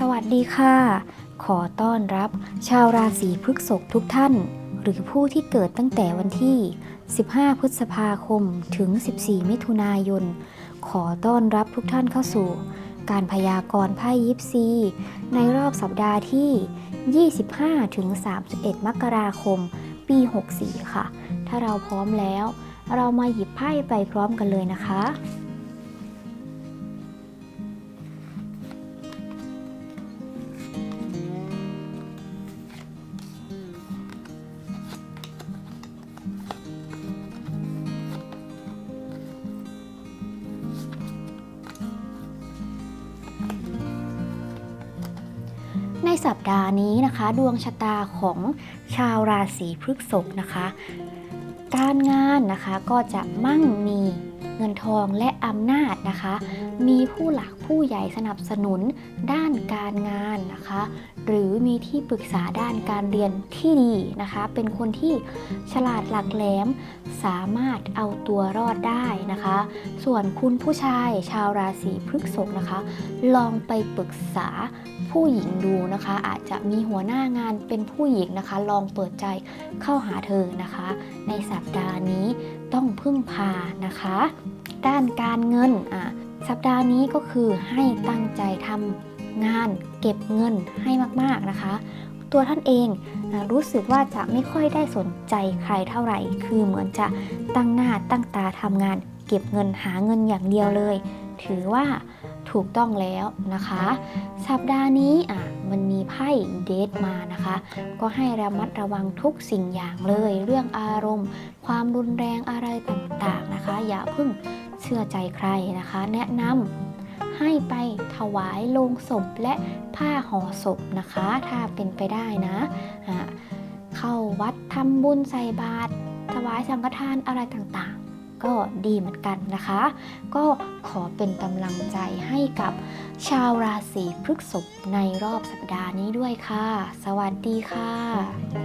สวัสดีค่ะ ขอต้อนรับชาวราศีพฤษภทุกท่าน หรือผู้ที่เกิดตั้งแต่วันที่ 15 พฤษภาคมถึง 14 มิถุนายน ขอต้อนรับทุกท่านเข้าสู่ การพยากรณ์ไพ่ยิปซี ในรอบสัปดาห์ที่ 25 ถึง 31 มกราคม ปี 64 ค่ะ ถ้าเราพร้อมแล้ว เรามาหยิบไพ่ไปพร้อมกันเลยนะคะ สัปดาห์นี้นะคะ ดวงชะตาของชาวราศีพฤษภนะคะ การงานนะคะก็จะมั่งมีเงินทองและอำนาจนะคะ มีผู้หลักผู้ใหญ่สนับสนุนด้านการงานนะคะ หรือมีที่ปรึกษาด้านการเรียนที่ดีนะคะ เป็นคนที่ฉลาดหลักแหลมสามารถเอาตัวรอดได้นะคะ ส่วนคุณผู้ชายชาวราศีพฤษภนะคะ ลองไปปรึกษาผู้หญิงดูนะคะ อาจจะมีหัวหน้างานเป็นผู้หญิงนะคะ ลองเปิดใจเข้าหาเธอนะคะ ในสัปดาห์นี้ ต้องพึ่งพานะคะ ด้านการเงินอะสัปดาห์นี้ก็คือให้ตั้งใจทำงานเก็บเงินให้มากๆนะคะ ตัวท่านเองรู้สึกว่าจะไม่ค่อยได้สนใจใครเท่าไหร่ คือเหมือนจะตั้งหน้าตั้งตาทำงาน เก็บเงินหาเงินอย่างเดียวเลย ถือว่า ถูกต้องแล้วนะคะ สัปดาห์นี้อะมันมีไพ่เดทมานะคะ ก็ให้ระมัดระวังทุกสิ่งอย่างเลย เรื่องอารมณ์ ความรุนแรงอะไรต่างๆนะคะ อย่าเพิ่งเชื่อใจใครนะคะ แนะนำให้ไปถวายโลงศพและผ้าห่อศพนะคะ ถ้าเป็นไปได้นะอะเข้าวัดทำบุญใส่บาตรถวายสังฆทานอะไรต่างๆ ก็ดีเหมือนกันนะคะ ก็ขอเป็นกำลังใจให้กับชาวราศีพฤกษภในรอบสัปดาห์นี้ด้วยค่ะ สวัสดีค่ะ